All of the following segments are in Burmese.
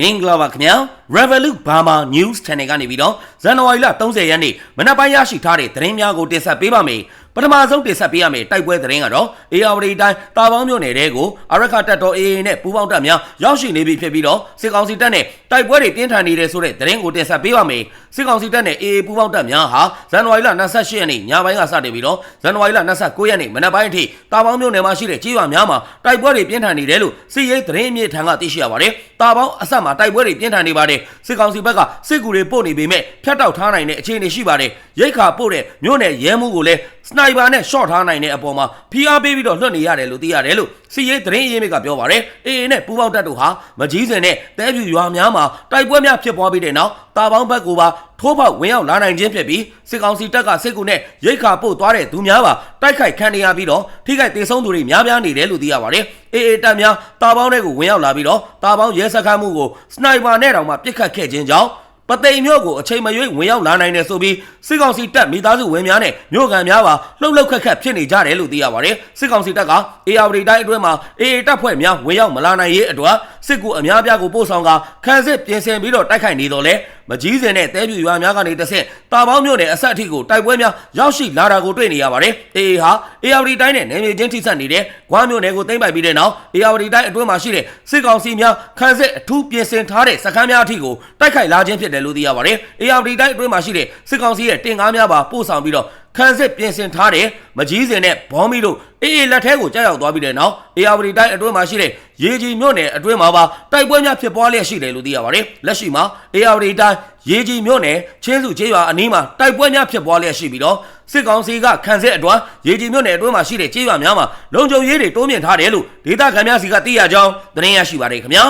မင်္ဂလာပါခင်ဗျာ Revolut Burma News Channel ကနေပြီးတော့ဇန်နဝါရီလ30ရက်နေ့မနက်ပိုင်းရရှိထားတဲ့သတင်းများကိုတင်ဆက်ပေးပါမယ်ပထမဆုံးတင်ဆက်ပေးရမယ့်တိုက်ပွဲသတင်းကတော့အေယာဝတီတိုင်းတာပေါင်းမြို့နယ်တဲကိုအရခတပ်တော် AA နဲ့ပူးပေါင်းတပ်များရောက်ရှိနေပြီဖြစ်ပြီးတော့စစ်ကောင်စီတပ်နဲ့တိုက်ပွဲတွေပြင်းထန်နေတယ်ဆိုတဲ့သတင်းကိုတင်ဆက်ပေးပါမယ်စစ်ကောင်စီတပ်နဲ့ AA ပူးပေါင်းတပ်များဟာဇန်နဝါရီလ28ရက်နေ့ညပိုင်းကစတင်ပြီးတော့ဇန်နဝါရီလ29ရက်နေ့မနက်ပိုင်းအထိတာပေါင်းမြို့နယ်မှာရှိတဲ့ကြေးရွာများမှာတိုက်ပွဲတွေပြင်းထန်နေတယ်လို့စစ်ရေးသတင်းအမြင့်ထံကသိရှိရပါတယ်တာပေါင်းအဆက်မှာတိုက်ပွဲတွေပြင်းထန်နေပါတယ်စစ်ကောင်စီဘက်ကစစ်ကူတွေပို့နေပေမဲ့ဖျက်တောက်ထားနိုင်တဲ့အခြေအနေရှိပါတယ်ရိတ်ခါပို့တဲ့မြို့နယ်ရဲမှုကိုလည်းစနိုက်ပါနဲ့ရှော့ထားနိုင်တဲ့အပေါ်မှာဖိအားပေးပြီးတော့လွတ်နေရတယ်လို့သိရတယ်လို့စီရေးသတင်းအရင်းမြစ်ကပြောပါတယ်အေအေနဲ့ပူပေါင်းတပ်တို့ဟာမကြီးစင်နဲ့တဲပြူရွာများမှာတိုက်ပွဲများဖြစ်ပွားပြီးတဲ့နောက်တာပေါင်းဘက်ကိုပါ ထိုးပေါက်ဝင်ရောက်လာနိုင်ခြင်းဖြစ်ပြီးစစ်ကောင်စီတပ်ကစစ်ကူနဲ့ရိတ်ခါပို့သွားတဲ့သူများပါတိုက်ခိုက်ခံရပြီးတော့ထိခိုက်ဒေဆုံးသူတွေများများနေတယ်လို့သိရပါတယ်အေအေတပ်များတာပေါင်းတွေကိုဝင်ရောက်လာပြီးတော့တာပေါင်းရဲစခန်းမှုကိုစနိုက်ပါနဲ့တောင်မှပစ်ခတ်ခဲ့ခြင်းကြောင့်ပသိမ်မြို့ကိုအချိန်မရွေးဝင်ရောက်လာနိုင်တယ်ဆိုပြီးစစ်ကောင်စီတပ်မိသားစုဝင်များနဲ့မြို့ခံများပါလှုပ်လှုပ်ခက်ခက်ဖြစ်နေကြတယ်လို့သိရပါတယ်စစ်ကောင်စီတပ်ကအေယာဝတီတိုင်းအတွင်းမှာအေအေတပ်ဖွဲ့များဝင်ရောက်မလာနိုင်ရေးအတွက်စစ်ကူအများပြားကိုပို့ဆောင်ကခန်းစစ်ပြင်ဆင်ပြီးတော့တိုက်ခိုက်နေတော့လဲ မကြီးစင်တဲ့တဲပြူရွာများကနေတဆင့်တာပေါင်းမြို့နယ်အဆက်အထိကိုတိုက်ပွဲများရောက်ရှိလာတာကိုတွေ့နေရပါတယ်အေအေဟာအေယာဝတီတိုင်းနဲ့နယ်မြေချင်းထိစပ်နေတဲ့ဂွားမြို့နယ်ကိုသိမ်းပိုက်ပြီးတဲ့နောက်အေယာဝတီတိုင်းအတွင်းမှာရှိတဲ့စစ်ကောင်စီများခန်းစစ်အထူးပြင်ဆင်ထားတဲ့စခန်းများအထိကိုတိုက်ခိုက်လာခြင်းဖြစ်တယ်လို့သိရပါတယ်အေယာဝတီတိုင်းအတွင်းမှာရှိတဲ့စစ်ကောင်စီရဲ့တင်ကားများပါပို့ဆောင်ပြီးတော့ခန်းစစ်ပြင်ဆင်ထားတဲ့မကြီးစင်နဲ့ဘောမီတို့အေးအေးလက်ထဲကိုကြောက်ရောက်သွားပြီးတဲ့နောက်အေယာဝတီတိုင်းအတွင်းမှာရှိတဲ့ရေကြီးမြို့နယ်အတွင်းမှာပါတိုက်ပွဲများဖြစ်ပွားလျက်ရှိတယ်လို့သိရပါတယ်လက်ရှိမှာအေယာဝတီတိုင်းရေကြီးမြို့နယ်ချင်းစုကျေးရွာအနီးမှာတိုက်ပွဲများဖြစ်ပွားလျက်ရှိပြီးတော့စစ်ကောင်စီကခံစစ်အတွင်းရေကြီးမြို့နယ်အတွင်းမှာရှိတဲ့ကျေးရွာများမှာလုံခြုံရေးတွေတိုးမြင့်ထားတယ်လို့ဒေသခံများစီကသိရကြောင်းသတင်းရရှိပါတယ်ခင်ဗျာ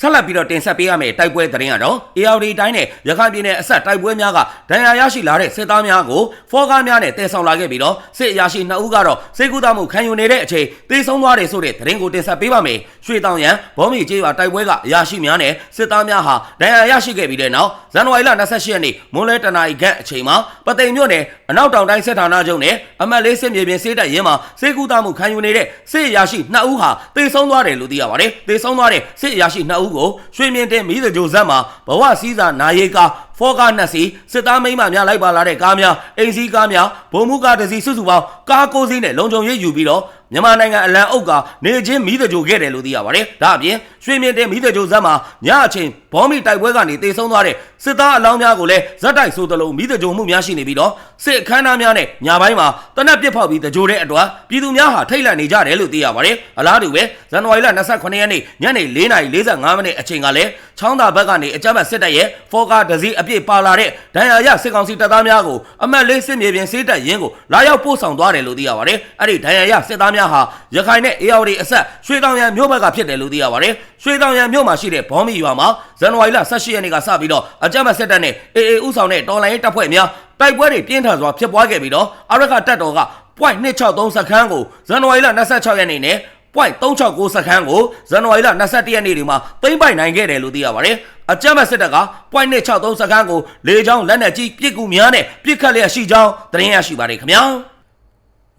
ဆက်လက်ပြီးတော့တင်ဆက်ပေးရမယ့်တိုက်ပွဲသတင်းကတော့ ARD တိုင်းနဲ့ရခိုင်ပြည်နယ်အဆက်တိုက်ပွဲများကဒဏ်ရာရရှိလာတဲ့စစ်သားများကိုဖောကားများနဲ့တည်ဆောင်လာခဲ့ပြီးတော့စစ်အရာရှိ2ဦးကတော့စေကူတာမှုခံယူနေတဲ့အချိန်တေဆုံးသွားတယ်ဆိုတဲ့သတင်းကိုတင်ဆက်ပေးပါမယ်။ရွှေတောင်ရန်ဘောမီကျေးရွာတိုက်ပွဲကအရာရှိများနဲ့စစ်သားများဟာဒဏ်ရာရရှိခဲ့ပြီးတဲ့နောက်ဇန်နဝါရီလ28ရက်နေ့မွန်းလဲတနာရီခန့်အချိန်မှာပသိမ်မြို့နယ်အနောက်တောင်တိုင်းစစ်ဌာနချုပ်နဲ့အမတ်လေးစစ်မြေပြင်စစ်တပ်ရင်းမှာစေကူတာမှုခံယူနေတဲ့စစ်အရာရှိ2ဦးဟာတေဆုံးသွားတယ်လို့သိရပါတယ်။တေဆုံးသွားတဲ့စစ်အရာရှိ2ဦးကိုရွှေမြင့်တဲ့မိသကြိုဇက်မှာဘဝစည်းစာနာယေကာဖောကားနှစ်စီစစ်သားမိန်းမများလိုက်ပါလာတဲ့ကားများအိမ်စီးကားများဘုံမှုကားတစ်စီစုစုပေါင်းကားကိုးစီးနဲ့လုံခြုံရေးယူပြီးတော့ မြန်မာနိုင်ငံအလံအုပ်ကနေချင်းမိသကြိုခဲ့တယ်လို့သိရပါတယ်။ဒါအပြင်ရွှေမြင့်တဲ့မိသကြိုဇက်မှာညအချိန်ဘောမီတိုက်ပွဲကနေတေဆုံးသွားတဲ့စစ်သားအလောင်းများကိုလည်းဇက်တိုက်ဆိုသလိုမိသကြိုမှုများရှိနေပြီးတော့စစ်အခမ်းအနားများနဲ့ညပိုင်းမှာတနက်ပစ်ဖောက်ပြီးတကြိုတဲ့အတွက်ပြည်သူများဟာထိတ်လန့်နေကြတယ်လို့သိရပါတယ်။အလားတူပဲဇန်နဝါရီလ28ရက်နေ့ညနေ4:45မိနစ်အချိန်ကလည်းချောင်းသာဘက်ကနေအကြမ်းဖက်စစ်တပ်ရဲ့ဖောကားဒဇီအပြည့်ပါလာတဲ့ဒဏ်ရာရစစ်ကောင်စီတပ်သားများကိုအမတ်လေးစစ်မြေပြင်စစ်တပ်ရင်းကိုလာရောက်ပို့ဆောင်သွားတယ်လို့သိရပါတယ်။အဲ့ဒီဒဏ်ရာရစစ်သားများဟာရခိုင်နဲ့အေအော်ဒီအဆက်ရွှေတောင်ရန်မြို့ဘက်ကဖြစ်တယ်လို့သိရပါတယ်။ရွှေတောင်ရန်မြို့မှာရှိတဲ့ဘောမီရွာမှာဇန်နဝါရီလ18ရက်နေ့ကစပြီးတော့အကြမ်းဖက်စစ်တပ်နဲ့အေအေဥဆောင်တဲ့တော်လိုင်းရေးတပ်ဖွဲ့များတိုက်ပွဲတွေပြင်းထန်စွာဖြစ်ပွားခဲ့ပြီးတော့အရခတပ်တော်က .263 စခန်းကိုဇန်နဝါရီလ26ရက်နေ့နဲ့ point 369စခန်းကိုဇန်နဝါရီလ22ရက်နေ့ဒီမှာသိမ်းပိုက်နိုင်ခဲ့တယ်လို့သိရပါတယ်။အကြမ်းဖက်စစ်တပ်က point 263စခန်းကိုလေကြောင်းလက်နက်ကြီးပစ်ကူများနဲ့ပစ်ခတ်လျက်ရှိကြောင်းသတင်းရရှိပါတယ်ခင်ဗျာ။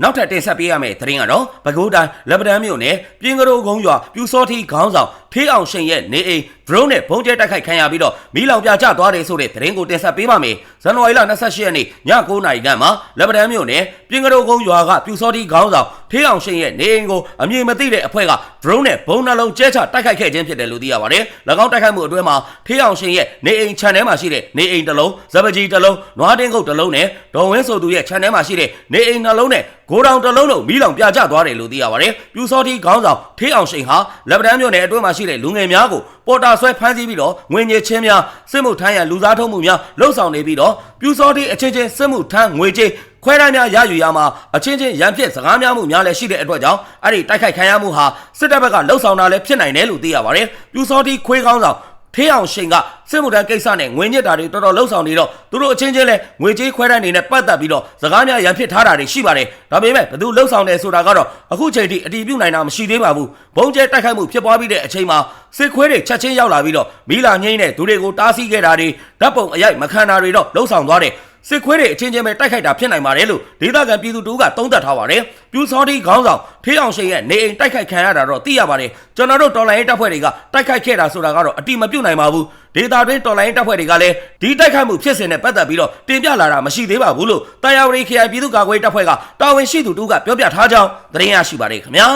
နောက်ထပ်တင်ဆက်ပေးရမယ့်သတင်းကတော့ပဲခူးတိုင်းလက်ပတန်းမြို့နယ်ပြင်းကရိုကုန်းရွာပြူစောထီခေါင်းဆောင် ဖေးအောင်ရှင်ရဲ့နေအိမ် drone နဲ့ဘုံကျဲတိုက်ခိုက်ခံရပြီးတော့မီးလောင်ပြကျသွားတယ်ဆိုတဲ့သတင်းကိုတင်ဆက်ပေးပါမယ်။ဇန်နဝါရီလ28ရက်နေ့ည9:00နာရီခန့်မှာလက်ပတန်းမြို့နယ်ပြင်းကရိုကုန်းရွာကပြူစောထီခေါင်းဆောင်ဖေးအောင်ရှင်ရဲ့နေအိမ်ကိုအမည်မသိတဲ့အဖွဲ့က drone နဲ့ဘုံနှလုံးကျဲချတိုက်ခိုက်ခဲ့ခြင်းဖြစ်တယ်လို့သိရပါတယ်။၎င်းတိုက်ခိုက်မှုအတွင်းမှာဖေးအောင်ရှင်ရဲ့နေအိမ် channel မှာရှိတဲ့နေအိမ်တစ်လုံး၊ဇပကြီးတစ်လုံး၊နွားတင်းကုတ်တစ်လုံးနဲ့ဒေါ်ဝင်းဆိုသူရဲ့ channel မှာရှိတဲ့နေအိမ်နှလုံးနဲ့ဂိုးတောင်တစ်လုံးလုံးမီးလောင်ပြကျသွားတယ်လို့သိရပါတယ်။ပြူစောထီခေါင်းဆောင်ဖေးအောင်ရှင်ဟာလက်ပတန်းမြို့နယ်အတွင်းမှာရှိတဲ့လူငယ်များကိုပေါ်တာဆွဲဖမ်းဆီးပြီးတော့ငွေညစ်ချင်းများစစ်မှုထမ်းရလူစားထုံးမှုများလှုပ်ဆောင်နေပြီးတော့ပြူစောတိအချင်းချင်းစစ်မှုထမ်းငွေကြေးခွဲတမ်းများရယူရမှာအချင်းချင်းရန်ဖြစ်စကားများမှုများလည်းရှိတဲ့အတွက်ကြောင့်အဲ့ဒီတိုက်ခိုက်ခံရမှုဟာစစ်တပ်ဘက်ကလှုပ်ဆောင်တာလည်းဖြစ်နိုင်တယ်လို့သိရပါတယ်ပြူစောတိခွေးကောင်းဆောင် ထေးအောင်ရှင်ကစစ်မှုထမ်းကိစ္စနဲ့ငွေညစ်တာတွေတော်တော်လှုပ်ဆောင်နေတော့သူတို့အချင်းချင်းလဲငွေကြေးခွဲတမ်းနေနဲ့ပတ်သက်ပြီးတော့စကားများရန်ဖြစ်ထားတာတွေရှိပါတယ်ဒါပေမဲ့ဘသူလှုပ်ဆောင်တယ်ဆိုတာကတော့အခုချိန်ထိအတီးပြုတ်နိုင်တာမရှိသေးပါဘူးဘုံကျဲတိုက်ခိုက်မှုဖြစ်ပွားပြီးတဲ့အချိန်မှာစစ်ခွေးတွေချက်ချင်းရောက်လာပြီးတော့မီလာငိမ့်တဲ့သူတွေကိုတားဆီးခဲ့တာတွေဓာတ်ပုံအရိုက်မခံတာတွေတော့လှုပ်ဆောင်သွားတယ် စစ်ခွေးတွေအချင်းချင်းပဲတိုက်ခိုက်တာဖြစ်နိုင်ပါတယ်လို့ဒေသခံပြည်သူတို့ကသုံးသပ်ထားပါတယ်ပြူစောတိခေါင်းဆောင်ထေးအောင်ရှိန်ရဲ့နေအိမ်တိုက်ခိုက်ခံရတာတော့သိရပါတယ်ကျွန်တော်တို့တော်လိုင်းရေးတပ်ဖွဲ့တွေကတိုက်ခိုက်ခဲ့တာဆိုတာကတော့အတိမပြုတ်နိုင်ပါဘူးဒေတာတွင်းတော်လိုင်းရေးတပ်ဖွဲ့တွေကလည်းဒီတိုက်ခိုက်မှုဖြစ်စဉ်နဲ့ပတ်သက်ပြီးတော့တင်ပြလာတာမရှိသေးပါဘူးလို့တာယာဝတီခရိုင်ပြည်သူ့ကာကွယ်ရေးတပ်ဖွဲ့ကတာဝန်ရှိသူတို့ကပြောပြထားကြောင်းသတင်းရရှိပါတယ်ခင်ဗျာ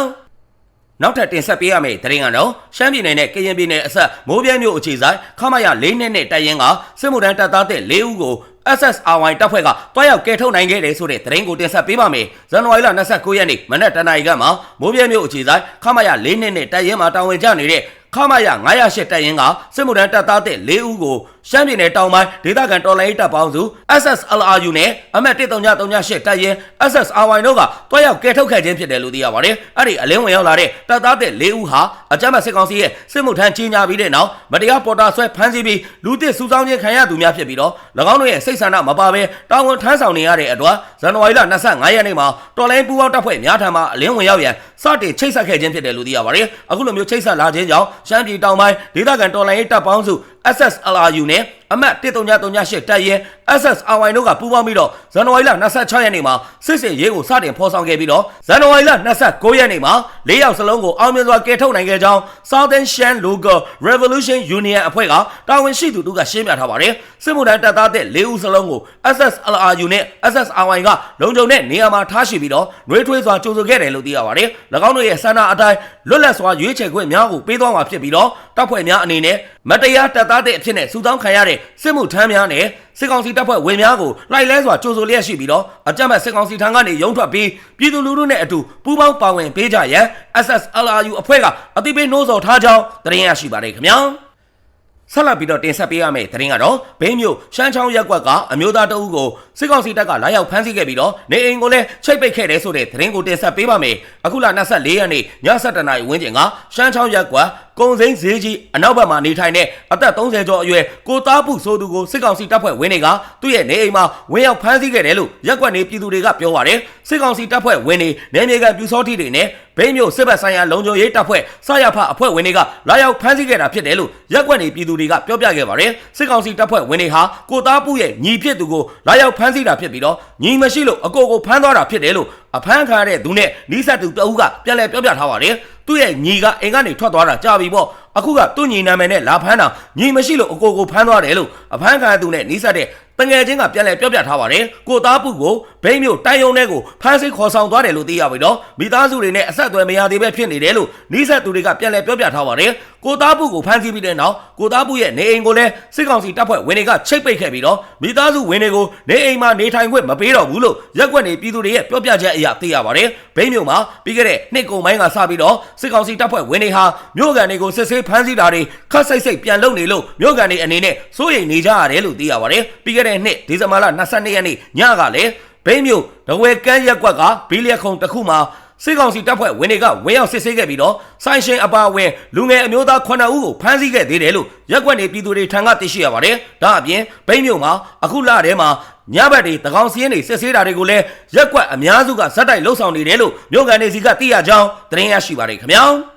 နောက်ထပ်တင်ဆက်ပေးရမယ့်သတင်းကတော့ရှမ်းပြည်နယ်နဲ့ကရင်ပြည်နယ်အဆက်မိုးပြဲမြို့အခြေဆိုင်ခမရ၄နှစ်နဲ့တိုက်ရင်ကစစ်မှုထမ်းတပ်သားတဲ့၄ဦးကို SSRY တပ်ဖွဲ့ကတွားရောက်ကဲထုတ်နိုင်ခဲ့တယ်ဆိုတဲ့သတင်းကိုတင်ဆက်ပေးပါမယ်။ဇန်နဝါရီလ29ရက်နေ့မနက်တနာရီကမှမိုးပြဲမြို့အခြေဆိုင်ခမရ၄နှစ်နဲ့တိုက်ရင်မှာတာဝန်ကျနေတဲ့ခမရ908တက်ရင်ကစစ်မှုထမ်းတပ်သားတဲ့၄ဦးကို ရှမ်းပြည်နယ်တောင်ပိုင်းဒေသခံတော်လိုင်းတပ်ပေါင်းစု SSLRU နဲ့အမတ်1338တက်ရင် SSRY တို့ကတွားရောက်ကဲထုတ်ခဲ့ခြင်းဖြစ်တယ်လို့သိရပါတယ်။အဲ့ဒီအလင်းဝင်ရောက်လာတဲ့တပ်သားတဲ့၄ဦးဟာအကြမ်းဖက်စစ်ကောင်စီရဲ့စစ်မှုထမ်းကြီးညာပြီးတဲ့နောက်မတရားပေါ်တာဆွဲဖမ်းဆီးပြီးလူသစ်စုဆောင်းခြင်းခံရသူများဖြစ်ပြီးတော့၎င်းတို့ရဲ့စိတ်ဆန္ဒမပါဘဲတာဝန်ထမ်းဆောင်နေရတဲ့အတွက်ဇန်နဝါရီလ25ရက်နေ့မှာတော်လိုင်းပူးပေါင်းတပ်ဖွဲ့များထံမှအလင်းဝင်ရောက်ရန်စတင်ချိတ်ဆက်ခဲ့ခြင်းဖြစ်တယ်လို့သိရပါတယ်။အခုလိုမျိုးချိတ်ဆက်လာခြင်းကြောင့်ရှမ်းပြည်တောင်ပိုင်းဒေသခံတော်လိုင်းရေးတပ်ပေါင်းစု SSLRU နဲ့အမတ်1338တပ်ရဲ SSRY တို့ကပူးပေါင်းပြီးတော့ဇန်နဝါရီလ26ရက်နေ့မှာစစ်စင်ရေးကိုစတင်ဖော်ဆောင်ခဲ့ပြီးတော့ဇန်နဝါရီလ29ရက်နေ့မှာ၄ယောက်စလုံးကိုအောင်မြင်စွာကယ်ထုတ်နိုင်ခဲ့ကြောင်း Southern Shan Local Revolution Union အဖွဲ့ကတာဝန်ရှိသူတို့ကရှင်းပြထားပါတယ်စစ်မှုထမ်းတပ်သားတဲ့၄ဦးစလုံးကို SSLRU နဲ့ SSRY ကလုံခြုံတဲ့နေရာမှာထားရှိပြီးတော့နှွေးထွေးစွာကြိုဆိုခဲ့တယ်လို့သိရပါတယ်၎င်းတို့ရဲ့ဆန္ဒအတိုင်းလွတ်လပ်စွာရွေးချယ်ခွင့်များကိုပေးသွားမှာဖြစ်ပြီးတော့တပ်ဖွဲ့များအနေနဲ့မတရားတပ်သားတဲ့အဖြစ်နဲ့စူတောင်းခံရတဲ့စစ်မှုထမ်းများနဲ့စစ်ကောင်စီတပ်ဖွဲ့ဝင်များကိုလိုက်လဲစွာကြိုဆိုလျက်ရှိပြီးတော့အကြမ်းဖက်စစ်ကောင်စီထံကနေရုံထွက်ပြီးပြည်သူလူထုနဲ့အတူပူးပေါင်းပါဝင်ပေးကြရန် SSLRU အဖွဲ့ကအသိပေးနှိုးဆော်ထားကြောင်းသတင်းရရှိပါတယ်ခင်ဗျာဆက်လက်ပြီးတော့တင်ဆက်ပေးရမယ့်သတင်းကတော့ဘိန်းမြို့ရှမ်းချောင်းရက်ကွက်ကအမျိုးသားတအုပ်ကိုစစ်ကောင်စီတပ်ကလာရောက်ဖမ်းဆီးခဲ့ပြီးတော့နေအိမ်ကိုလည်းချိတ်ပိတ်ခဲ့တယ်ဆိုတဲ့သတင်းကိုတင်ဆက်ပေးပါမယ်အခုလ24ရက်နေ့ည7:00နာရီဝန်းကျင်ကရှမ်းချောင်းရက်ကွက် ကုံစိမ်းဈေးကြီးအနောက်ဘက်မှာနေထိုင်တဲ့အသက်30ကျော်အရွယ်ကိုသားပုဆိုသူကိုစစ်ကောင်စီတပ်ဖွဲ့ဝင်တွေကသူ့ရဲ့နေအိမ်မှာဝင်ရောက်ဖမ်းဆီးခဲ့တယ်လို့ရက်ကွက်နေပြည်သူတွေကပြောပါတယ်စစ်ကောင်စီတပ်ဖွဲ့ဝင်တွေနေမြေကပြူစောတိတွေနဲ့ဘိန်းမြို့စစ်ဘက်ဆိုင်ရာလုံခြုံရေးတပ်ဖွဲ့စရဖအဖွဲ့ဝင်တွေကလာရောက်ဖမ်းဆီးခဲ့တာဖြစ်တယ်လို့ရက်ကွက်နေပြည်သူတွေကပြောပြခဲ့ပါတယ်စစ်ကောင်စီတပ်ဖွဲ့ဝင်တွေဟာကိုသားပုရဲ့ညီဖြစ်သူကိုလာရောက်ဖမ်းဆီးတာဖြစ်ပြီးတော့ညီမရှိလို့အကိုကိုဖမ်းသွားတာဖြစ်တယ်လို့ အဖမ်းခံရတဲ့သူနဲ့နီးစပ်သူတအုပ်ကပြန်လည်ပြောပြထားပါတယ်သူ့ရဲ့ညီကအိမ်ကနေထွက်သွားတာကြာပြီပေါ့အခုကသူ့ညီနာမည်နဲ့လာဖမ်းတာညီမရှိလို့အကိုကိုဖမ်းသွားတယ်လို့အဖမ်းခံရသူနဲ့နီးစပ်တဲ့ တငယ်ချင်းကပြန်လည်ပြောပြထားပါတယ်ကိုသားပုကိုဘိန်းမျိုးတိုင်ယုံထဲကိုဖမ်းဆီးခေါ်ဆောင်သွားတယ်လို့သိရပြီတော့မိသားစုတွေနဲ့အဆက်အသွယ်မရသေးပဲဖြစ်နေတယ်လို့နီးစပ်သူတွေကပြန်လည်ပြောပြထားပါတယ်ကိုသားပုကိုဖမ်းဆီးပြီးတဲ့နောက်ကိုသားပုရဲ့နေအိမ်ကိုလည်းစစ်ကောင်စီတပ်ဖွဲ့ဝင်တွေကချိတ်ပိတ်ခဲ့ပြီးတော့မိသားစုဝင်တွေကိုနေအိမ်မှာနေထိုင်ခွင့်မပေးတော့ဘူးလို့ရက်ွက်နေပြည်သူတွေရဲ့ပြောပြချက်အရသိရပါတယ်ဘိန်းမျိုးမှာပြီးခဲ့တဲ့နှစ်ကုန်ပိုင်းကစပြီးတော့စစ်ကောင်စီတပ်ဖွဲ့ဝင်တွေဟာမြို့ကန်တွေကိုစစ်ဆေးဖမ်းဆီးတာတွေခတ်စိတ်စိတ်ပြန်လုပ်နေလို့မြို့ကန်တွေအနေနဲ့စိုးရိမ်နေကြရတယ်လို့သိရပါတယ်ပြီးခဲ့တဲ့နှစ်ဒီဇင်ဘာလ22ရက်နေ့ညကလည်းဘိန်းမျိုးဒဝဲကန်းရက်ကွက်ကဘီလီယခုံတစ်ခုမှာစစ်ကောင်စီတပ်ဖွဲ့ဝင်တွေကဝင်ရောက်စစ်ဆေးခဲ့ပြီးတော့ဆိုင်ရှင်အပါအဝင်လူငယ်အမျိုးသား9ဦးကိုဖမ်းဆီးခဲ့သေးတယ်လို့ရက်ကွက်နေပြည်သူတွေထံကသိရှိရပါတယ်။ဒါအပြင်ဘိန်းမြို့မှာအခုလထဲမှာညဘက်တွေတကောင်စီရင်တွေစစ်ဆေးတာတွေကိုလည်းရက်ကွက်အများစုကဇက်တိုက်လှုပ်ဆောင်နေတယ်လို့မြို့ကန်တွေစီကသိရကြောင်းသတင်းရရှိပါတယ်ခင်ဗျာ။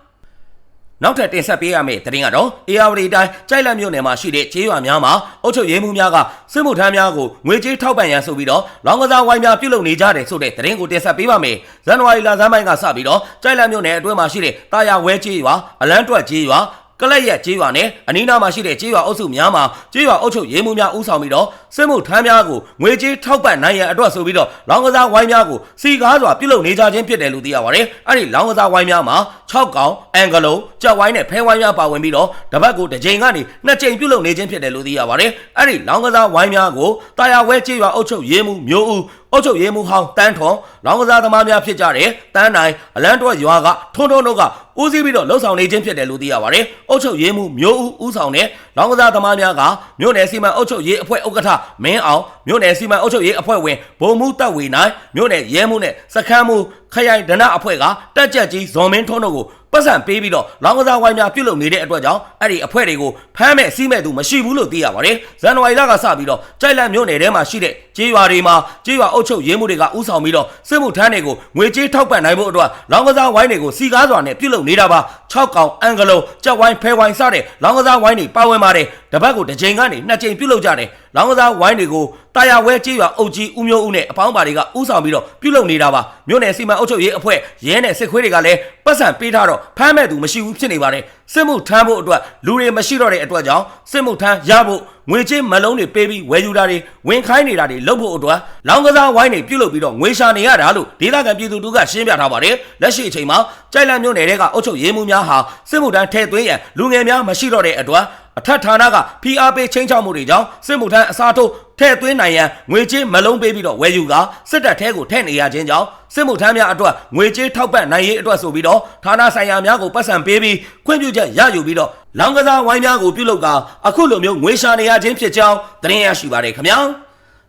နောက်ထပ်တင်ဆက်ပေးရမယ့်သတင်းကတော့အေယာဝတီတိုင်းကြိုက်လက်မြို့နယ်မှာရှိတဲ့ကျေးရွာများမှာအုပ်ချုပ်ရေးမှူးများကစစ်မှုထမ်းများကိုငွေကြေးထောက်ပံ့ရန်ဆိုပြီးတော့လောင်ကစားဝိုင်းများပြုလုပ်နေကြတယ်ဆိုတဲ့သတင်းကိုတင်ဆက်ပေးပါမယ်။ဇန်နဝါရီလဆန်းပိုင်းကစပြီးတော့ကြိုက်လက်မြို့နယ်အတွင်းမှာရှိတဲ့တာယာဝဲကျေးရွာအလန်းတွက်ကျေးရွာ ကလက်ရက်ကျေးရွာနဲ့အနီးနားမှာရှိတဲ့ကျေးရွာအုပ်စုများမှာကျေးရွာအုပ်ချုပ်ရေးမှူးများဦးဆောင်ပြီးတော့စစ်မှုထမ်းများကိုငွေကြေးထောက်ပံ့နိုင်ရန်အတွက်ဆိုပြီးတော့လောင်ကစားဝိုင်းများကိုစီကားစွာပြုလုပ်နေကြခြင်းဖြစ်တယ်လို့သိရပါတယ်။အဲ့ဒီလောင်ကစားဝိုင်းများမှာ6កောင်အန်ဂလုံးကြောက်ဝိုင်းနဲ့ဖဲဝိုင်းများပါဝင်ပြီးတော့တပတ်ကိုတစ်ကြိမ်ကနေနှစ်ကြိမ်ပြုလုပ်နေခြင်းဖြစ်တယ်လို့သိရပါတယ်။အဲ့ဒီလောင်ကစားဝိုင်းများကိုတာယာဝဲကျေးရွာအုပ်ချုပ်ရေးမှူးမျိုးဦးအုတ်ချုပ်ရေးမှုဟောင်းတန်းထွန်လောင်ကစားသမားများဖြစ်ကြတဲ့တန်းနိုင်အလန်းတွက်ရွာကထွန်းထွန်းတို့ကဦးစီးပြီးတော့လှုပ်ဆောင်နေခြင်းဖြစ်တယ်လို့သိရပါတယ်။အုတ်ချုပ်ရေးမှုမျိုးဦးဦးဆောင်တဲ့လောင်ကစားသမားများကမြို့နယ်စီမံအုတ်ချုပ်ရေးအဖွဲ့ဥက္ကဋ္ဌမင်းအောင်မြို့နယ်စီမံအုတ်ချုပ်ရေးအဖွဲ့ဝင်ဗိုလ်မှူးတပ်ဝေနိုင်မြို့နယ်ရဲမှုနဲ့စခန်းမှုခရိုင်ဒနအဖွဲ့ကတက်ကြက်ကြီးဇော်မင်းထွန်းတို့ကို ပတ်စံပေးပြီးတော့လောင်ကစားဝိုင်းများပြုလုပ်နေတဲ့အတွက်ကြောင့်အဲ့ဒီအဖွဲ့တွေကိုဖမ်းမဲ့စီးမဲ့သူမရှိဘူးလို့သိရပါတယ်။ဇန်နဝါရီလကစပြီးတော့ကြိုက်လန့်မြို့နယ်ထဲမှာရှိတဲ့ကြေးရွာတွေမှာကြေးရွာအုပ်ချုပ်ရေးမှုတွေကဥဆောင်ပြီးတော့စစ်မှုထမ်းတွေကိုငွေကြေးထောက်ပံ့နိုင်ဖို့အတွက်လောင်ကစားဝိုင်းတွေကိုစီကားစွာနဲ့ပြုလုပ်နေတာပါ 6កောင်အန်ဂလုံးကြက်ဝိုင်းဖဲဝိုင်းစတဲ့လောင်ကစားဝိုင်းတွေပါဝင်ပါတယ်။တပတ်ကိုတစ်ချိန်ကနေနှစ်ချိန်ပြုလုပ်ကြတယ်။လောင်းကစားဝိုင်းတွေကိုတာယာဝဲကြေးရွာအုပ်ကြီးဦးမျိုးဦးနဲ့အပေါင်းပါတွေကဥဆောင်ပြီးတော့ပြုလုပ်နေတာပါမြို့နယ်စီမံအုပ်ချုပ်ရေးအဖွဲ့ရဲနဲ့စစ်ခွေးတွေကလည်းပတ်စံပေးထားတော့ဖမ်းမဲ့သူမရှိဘူးဖြစ်နေပါတယ်စစ်မှုထမ်းဖို့အတွက်လူတွေမရှိတော့တဲ့အတွက်ကြောင့်စစ်မှုထမ်းရဖို့ ငွေချင်းမလုံးတွေပေးပြီးဝယ်ယူတာတွေဝင်ခိုင်းနေတာတွေလုပ်ဖို့အတွက်လောင်းကစားဝိုင်းတွေပြုလုပ်ပြီးတော့ငွေရှာနေရတာလို့ဒေသခံပြည်သူတို့ကရှင်းပြထားပါတယ်လက်ရှိအချိန်မှာကြိုက်လန့်မြို့နယ်ကအုပ်ချုပ်ရေးမှူးများဟာစစ်မှုထမ်းထဲသွင်းရန်လူငယ်များမရှိတော့တဲ့အတွက် အထက်ဌာနကဖိအားပေးချင်းချောက်မှုတွေကြောင့်စစ်မှုထမ်းအစားထိုးထဲ့သွင်းနိုင်ရန်ငွေကြေးမလုံးပေးပြီးတော့ဝယ်ယူကစစ်တပ်ထဲကိုထည့်နေရခြင်းကြောင့်စစ်မှုထမ်းများအတွက်ငွေကြေးထောက်ပံ့နိုင်ရေးအတွက်ဆိုပြီးတော့ဌာနဆိုင်ရာများကိုပတ်စံပေးပြီးခွင့်ပြုချက်ရယူပြီးတော့လောင်ကစားဝိုင်းများကိုပြုလုပ်ကအခုလိုမျိုးငွေရှာနေရခြင်းဖြစ်ကြောင်းသတင်းရရှိပါတယ်ခင်ဗျာ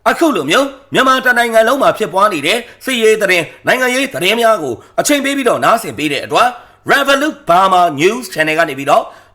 အခုလိုမျိုးမြန်မာတိုင်းနိုင်ငံလုံးမှာဖြစ်ပွားနေတဲ့စစ်ရေးသတင်းနိုင်ငံရေးသတင်းများကိုအချိန်ပေးပြီးတော့နားဆင်ပေးတဲ့အတွက် Revolut Burma News Channel ကနေပြီးတော့